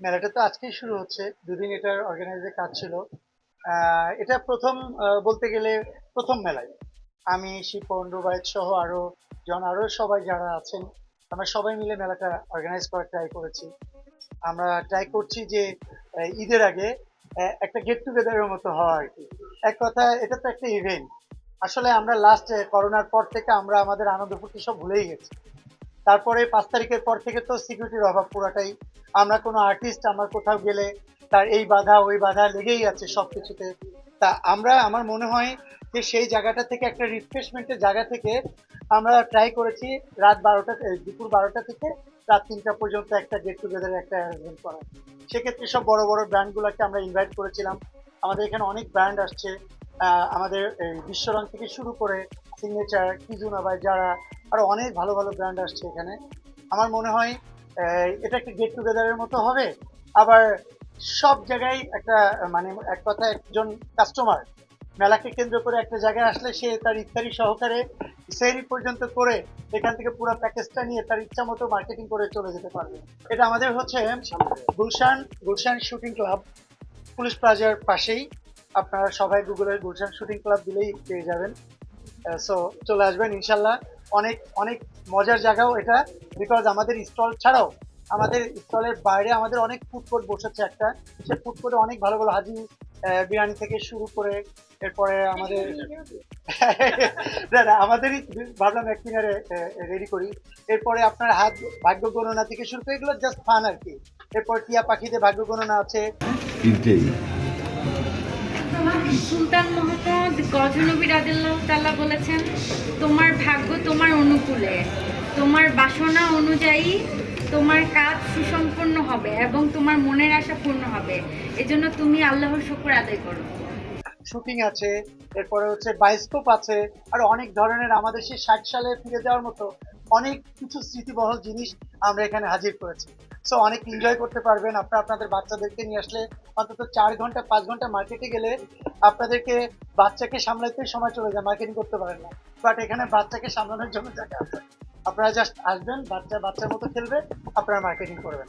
মেলাটা তো আজকেই শুরু হচ্ছে। দুদিন এটার অর্গানাইজের কাজ ছিল। এটা প্রথম বলতে গেলে প্রথম মেলায়। আমি শিপন রুবায়ত সহ আরও জন, আরও সবাই যারা আছেন, আমরা সবাই মিলে মেলাটা অর্গানাইজ করার ট্রাই করেছি। আমরা ট্রাই করছি যে ঈদের আগে একটা গেট টুগেদারের মতো হওয়া আর কি। এক কথা, এটা তো একটা ইভেন্ট আসলে আমরা লাস্ট করোনার পর থেকে আমরা আমাদের আনন্দ ফুর্তি সব ভুলেই গেছি। তারপরে পাঁচ তারিখের পর থেকে তো সিকিউরিটির অভাব পুরাটাই। আমরা কোনো আর্টিস্ট আমার কোথাও গেলে তার এই বাধা, ওই বাধা লেগেই আছে সব কিছুতে তা আমরা, আমার মনে হয় যে সেই জায়গাটা থেকে একটা রিফ্রেশমেন্টের জায়গা থেকে আমরা ট্রাই করেছি রাত বারোটা দুপুর বারোটা থেকে রাত তিনটা পর্যন্ত একটা গেট টুগেদার একটা অ্যারেঞ্জমেন্ট করা। সেক্ষেত্রে সব বড় বড় ব্র্যান্ডগুলোকে আমরা ইনভাইট করেছিলাম। আমাদের এখানে অনেক ব্র্যান্ড আসছে। আমাদের বিশ্বরং থেকে শুরু করে সিগনেচার কিজুনা বাই যারা আরও অনেক ভালো ভালো ব্র্যান্ড আসছে এখানে, আমার মনে হয় এটা একটা গেট টুগেদারের মতো হবে। আবার সব জায়গায় একটা মানে এক কথা একজন কাস্টমার মেলাকে কেন্দ্র করে একটা জায়গায় আসলে সে তার ইত্যাদি সহকারে সেরি পর্যন্ত করে এখান থেকে পুরো প্যাকেজটা নিয়ে তার ইচ্ছা মতো মার্কেটিং করে চলে যেতে পারবে। এটা আমাদের হচ্ছে Gulshan Gulshan shooting club police প্লাজার পাশেই। আপনারা সবাই গুগলের গুলশান শুটিং ক্লাব দিলেই পেয়ে যাবেন। সো চলে আসবেন ইনশাল্লাহ। অনেক অনেক মজার জায়গাও এটা বিকজ আমাদের স্টল ছাড়াও আমাদের স্টলের বাইরে আমাদের অনেক ফুড কোর্ট বসেছে একটা। সে ফুড কোর্টে অনেক ভালো ভালো হাজি বিরিয়ানি থেকে শুরু করে এরপরে আমাদের না, আমাদেরই ভাবলাম একদিনারে রেডি করি। এরপরে আপনার হাত ভাগ্য গণনা থেকে শুরু করে এগুলো জাস্ট ফান আর কি। এরপর টিয়া পাখিতে ভাগ্য গণনা আছে। সুলতান মোহাম্মদ গজনবী রাদিল্লাহ তাল্লাহ বলেছেন, তোমার ভাগ্য তোমার অনুকূলে। তোমার বাসনা অনুযায়ী তোমার কাজ সুসম্পন্ন হবে এবং তোমার মনের আশা পূর্ণ হবে। এজন্য তুমি আল্লাহর শুকর আদায় করো। শুটিং আছে, এরপরে হচ্ছে বায়োস্কোপ আছে, আর অনেক ধরনের আমাদের সেই ষাট সালে ফিরে যাওয়ার মতো অনেক কিছু স্মৃতিবহল জিনিস আমরা এখানে হাজির করেছি। সো অনেক এনজয় করতে পারবেন। আপনারা আপনাদের বাচ্চাদেরকে নিয়ে আসলে অন্তত চার ঘণ্টা, পাঁচ ঘণ্টা মার্কেটে গেলে আপনাদেরকে বাচ্চাকে সামলাতে সময় চলে যায় মার্কেটিং করতে পারেন না। বাট এখানে বাচ্চাকে সামলানোর জন্য জায়গা আছে। আপনারা জাস্ট আসবেন, বাচ্চা, বাচ্চার মতো খেলবে, আপনারা মার্কেটিং করবেন।